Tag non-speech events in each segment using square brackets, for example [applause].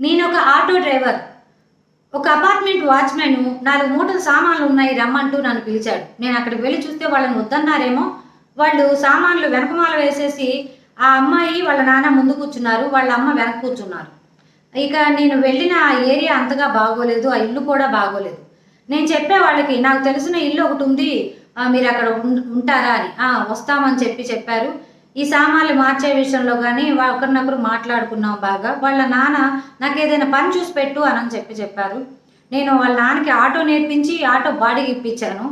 నేను ఒక auto driver. ఒక అపార్ట్మెంట్ వాచ్మెన్ నాలుగు మూటలు సామాన్లు ఉన్నాయి రమ్మంటూ నన్ను పిలిచాడు. నేను అక్కడికి వెళ్ళి చూస్తే వాళ్ళని వద్దన్నారేమో. వాళ్ళు సామాన్లు వెనకమాల వేసేసి ఆ అమ్మాయి వాళ్ళ నాన్న ముందు కూర్చున్నారు వాళ్ళ అమ్మ వెనక కూర్చున్నారు. ఇక నేను వెళ్ళిన ఆ ఏరియా అంతగా బాగోలేదు ఆ ఇల్లు కూడా బాగోలేదు. నేను చెప్పే వాళ్ళకి నాకు తెలిసిన ఇల్లు ఒకటి ఉంది మీరు అక్కడ ఉంటారా అని. వస్తామని చెప్పి చెప్పారు. ఈ సామాన్లు మార్చే విషయంలో కానీ ఒకరినొకరు మాట్లాడుకున్నాం బాగా. వాళ్ళ నాన్న నాకు ఏదైనా పని చూసి పెట్టు అని చెప్పి చెప్పారు. నేను వాళ్ళ నాన్నకి ఆటో నేర్పించి ఆటో బాడీకి ఇప్పించాను.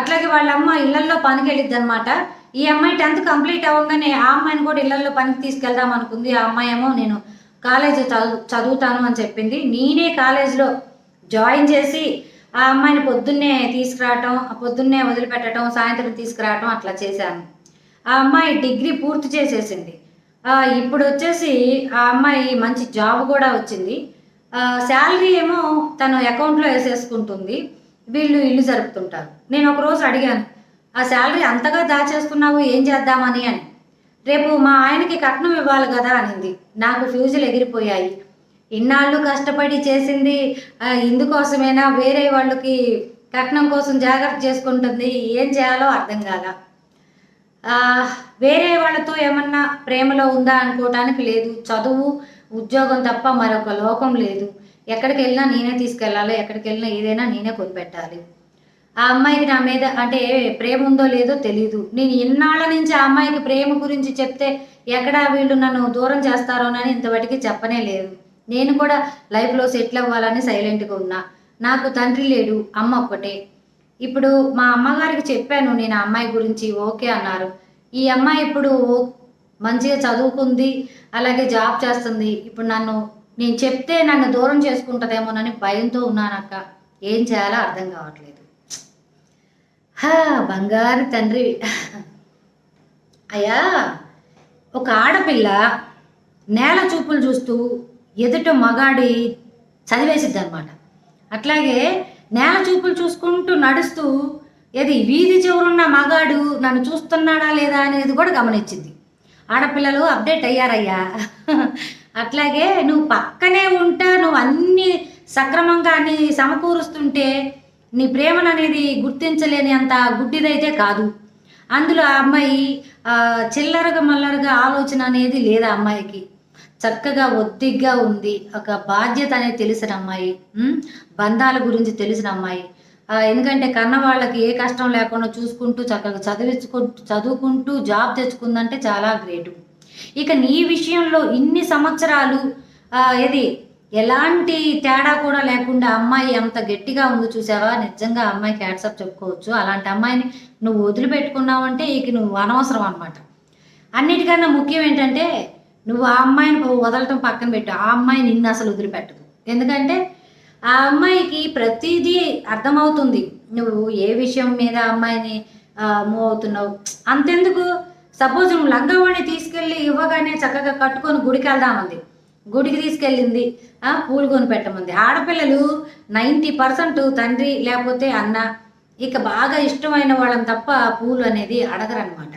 అట్లాగే వాళ్ళ అమ్మ ఇళ్ళల్లో పనికి వెళ్ళిద్ది అనమాట ఈ అమ్మాయి టెన్త్ కంప్లీట్ అవ్వగానే ఆ అమ్మాయిని కూడా ఇళ్ళల్లో పనికి తీసుకెళ్దాం అనుకుంది. ఆ అమ్మాయి ఏమో నేను కాలేజ్ చదువు చదువుతాను అని చెప్పింది. నేనే కాలేజ్లో జాయిన్ చేసి ఆ అమ్మాయిని పొద్దున్నే తీసుకురావటం పొద్దున్నే వదిలిపెట్టడం సాయంత్రం తీసుకురావటం అట్లా చేశాను. ఆ అమ్మాయి డిగ్రీ పూర్తి చేసేసింది. ఇప్పుడు వచ్చేసి ఆ అమ్మాయి మంచి జాబ్ కూడా వచ్చింది. శాలరీ ఏమో తను అకౌంట్లో వేసేసుకుంటుంది. వీళ్ళు ఇల్లు జరుపుతుంటారు. నేను ఒక రోజు అడిగాను ఆ శాలరీ అంతగా దాచేస్తున్నావు ఏం చేద్దామని? అని. రేపు మా ఆయనకి కట్నం ఇవ్వాలి కదా అనింది. నాకు ఫ్యూజులు ఎగిరిపోయాయి. ఇన్నాళ్ళు కష్టపడి చేసింది ఇందుకోసమైనా వేరే వాళ్ళకి కట్నం కోసం జాగ్రత్త చేసుకుంటుంది ఏం చేయాలో అర్థం కాల. వేరే వాళ్ళతో ఏమన్నా ప్రేమలో ఉందా అనుకోవటానికి లేదు. చదువు ఉద్యోగం తప్ప మరొక లోకం లేదు. ఎక్కడికి వెళ్ళినా నేనే తీసుకెళ్ళాలి ఎక్కడికి వెళ్ళినా ఏదైనా నేనే కొనిపెట్టాలి. ఆ అమ్మాయికి నా మీద అంటే ప్రేమ ఉందో లేదో తెలీదు. నేను ఇన్నాళ్ళ నుంచి ఆ అమ్మాయికి ప్రేమ గురించి చెప్తే ఎక్కడ వీళ్ళు నన్ను దూరం చేస్తారోనని ఇంతవరకు చెప్పనే లేదు. నేను కూడా లైఫ్లో సెటిల్ అవ్వాలని సైలెంట్గా ఉన్నా. నాకు తండ్రి లేడు అమ్మ ఒక్కటే. ఇప్పుడు మా అమ్మగారికి చెప్పాను నేను అమ్మాయి గురించి ఓకే అన్నారు. ఈ అమ్మాయి ఇప్పుడు మంచిగా చదువుకుంది అలాగే జాబ్ చేస్తుంది. ఇప్పుడు నన్ను నేను చెప్తే నన్ను దూరం చేసుకుంటుందేమోనని భయంతో ఉన్నానక్క ఏం చేయాలో అర్థం కావట్లేదు. హా బంగారు తండ్రి. అయ్యా ఒక ఆడపిల్ల నేల చూపులు చూస్తూ ఎదుట మగాడి చదివేసిద్ది అనమాట అట్లాగే నేల చూపులు చూసుకుంటూ నడుస్తూ ఏది వీధి చివరున్న మగాడు నన్ను చూస్తున్నాడా లేదా అనేది కూడా గమనించింది. ఆడపిల్లలు అప్డేట్ అయ్యారయ్యా. [laughs] అట్లాగే నువ్వు పక్కనే ఉంటా నువ్వు అన్ని సక్రమంగా అన్ని సమకూరుస్తుంటే నీ ప్రేమను అనేది గుర్తించలేని అంత గుడ్డిదైతే కాదు. అందులో ఆ అమ్మాయి చిల్లరగా మల్లరగా ఆలోచన అనేది లేదా అమ్మాయికి. చక్కగా ఒత్తిగ్గా ఉంది. ఒక బాధ్యత అనేది తెలిసిన అమ్మాయి. బంధాల గురించి తెలిసిన అమ్మాయి. ఎందుకంటే కన్న వాళ్ళకి ఏ కష్టం లేకుండా చూసుకుంటూ చక్కగా చదివించుకుంటూ చదువుకుంటూ జాబ్ తెచ్చుకుందంటే చాలా గ్రేట్. ఇక నీ విషయంలో ఇన్ని సంవత్సరాలు ఇది ఏది? ఎలాంటి తేడా కూడా లేకుండా అమ్మాయి అంత గట్టిగా ఉంది చూసావా? నిజంగా అమ్మాయి అమ్మాయికి హ్యాట్సప్ చెప్పుకోవచ్చు. అలాంటి అమ్మాయిని నువ్వు వదిలిపెట్టుకున్నావంటే ఇక నువ్వు అనవసరం అనమాట అన్నిటికన్నా ముఖ్యం ఏంటంటే నువ్వు ఆ అమ్మాయిని వదలటం పక్కన పెట్టు. ఆ అమ్మాయి నిన్ను అసలు వదిలిపెట్టదు. ఎందుకంటే ఆ అమ్మాయికి ప్రతిదీ అర్థమవుతుంది. నువ్వు ఏ విషయం మీద అమ్మాయిని మూవ్ అవుతున్నావు? అంతెందుకు? సపోజ్ నువ్వు లంగవాణి తీసుకెళ్ళి ఇవ్వగానే చక్కగా కట్టుకొని గుడికి వెళ్దామంది. గుడికి తీసుకెళ్ళింది. పూలు కొని పెట్టమంది. ఆడపిల్లలు నైంటీ పర్సెంట్ తండ్రి లేకపోతే అన్న. ఇక బాగా ఇష్టమైన వాళ్ళని తప్ప పూలు అనేది అడగరనమాట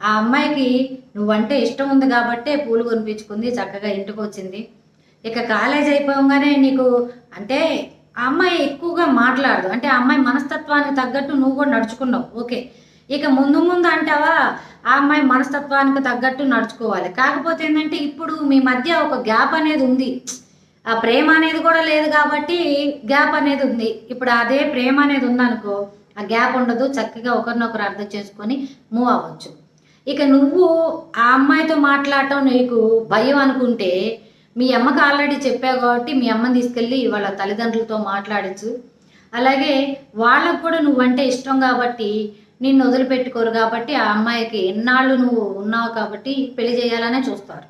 ఆ అమ్మాయికి నువ్వంటే ఇష్టం ఉంది కాబట్టే పూలు కొనిపించుకుంది చక్కగా ఇంటికి వచ్చింది. ఇక కాలేజ్ అయిపోగానే నీకు అంటే ఆ అమ్మాయి ఎక్కువగా మాట్లాడదు. అంటే ఆ అమ్మాయి మనస్తత్వానికి తగ్గట్టు నువ్వు కూడా నడుచుకున్నావు. ఓకే. ఇక ముందు ముందు అంటావా ఆ అమ్మాయి మనస్తత్వానికి తగ్గట్టు నడుచుకోవాలి. కాకపోతే ఏంటంటే ఇప్పుడు మీ మధ్య ఒక గ్యాప్ అనేది ఉంది. ఆ ప్రేమ అనేది కూడా లేదు కాబట్టి గ్యాప్ అనేది ఉంది. ఇప్పుడు అదే ప్రేమ అనేది ఉందనుకో ఆ గ్యాప్ ఉండదు. చక్కగా ఒకరినొకరు అర్థం చేసుకొని మూవ్ అవ్వచ్చు. ఇక నువ్వు ఆ అమ్మాయితో మాట్లాడటం నీకు భయం అనుకుంటే మీ అమ్మకి ఆల్రెడీ చెప్పావు కాబట్టి మీ అమ్మని తీసుకెళ్ళి వాళ్ళ తల్లిదండ్రులతో మాట్లాడచ్చు. అలాగే వాళ్ళకు కూడా నువ్వంటే ఇష్టం కాబట్టి నిన్ను వదిలిపెట్టుకోరు కాబట్టి ఆ అమ్మాయికి ఎన్నాళ్ళు నువ్వు ఉన్నావు కాబట్టి పెళ్ళి చేయాలనే చూస్తారు.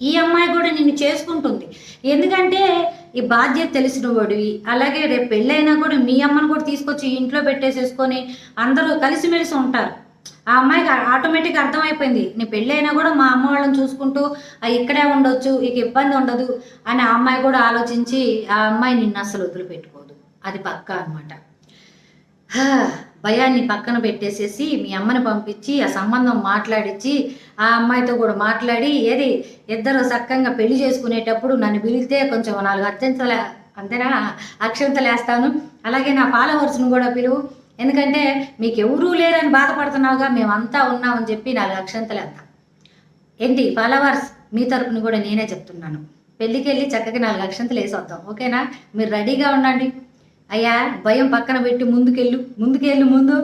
ఈ అమ్మాయి కూడా నిన్ను చేసుకుంటుంది. ఎందుకంటే ఈ బాధ్యత తెలిసిన వాడివి అలాగే రేపు పెళ్ళైనా కూడా మీ అమ్మని కూడా తీసుకొచ్చి ఇంట్లో పెట్టేసేసుకొని అందరూ కలిసిమెలిసి ఉంటారు. ఆ అమ్మాయికి ఆటోమేటిక్ అర్థమైపోయింది. నీ పెళ్ళైనా కూడా మా అమ్మ వాళ్ళని చూసుకుంటూ ఇక్కడే ఉండొచ్చు ఇక ఇబ్బంది ఉండదు అని ఆ అమ్మాయి కూడా ఆలోచించి ఆ అమ్మాయి నిన్ను అసలు వదిలిపెట్టుకోదు. అది పక్క అనమాట భయాన్ని పక్కన పెట్టేసేసి మీ అమ్మని పంపించి ఆ సంబంధం మాట్లాడించి ఆ అమ్మాయితో కూడా మాట్లాడి ఏది ఇద్దరు సక్కంగా పెళ్ళి చేసుకునేటప్పుడు నన్ను పిలిస్తే కొంచెం నాలుగు అత్యంతల అంతేనా అక్షంతలేస్తాను. అలాగే నా ఫాలోవర్స్ను కూడా పిలువు. ఎందుకంటే మీకు ఎవరూ లేరని బాధపడుతున్నావుగా మేమంతా ఉన్నామని చెప్పి నాలుగు అక్షంతలు వేస్తాం ఏంటి ఫాలోవర్స్ మీ తరపున కూడా నేనే చెప్తున్నాను. పెళ్ళికి వెళ్ళి చక్కగా నాలుగు అక్షంతలు వేసొద్దాం ఓకేనా? మీరు రెడీగా ఉండండి. అయ్యా భయం పక్కన పెట్టి ముందుకెళ్ళు ముందుకెళ్ళు ముందు.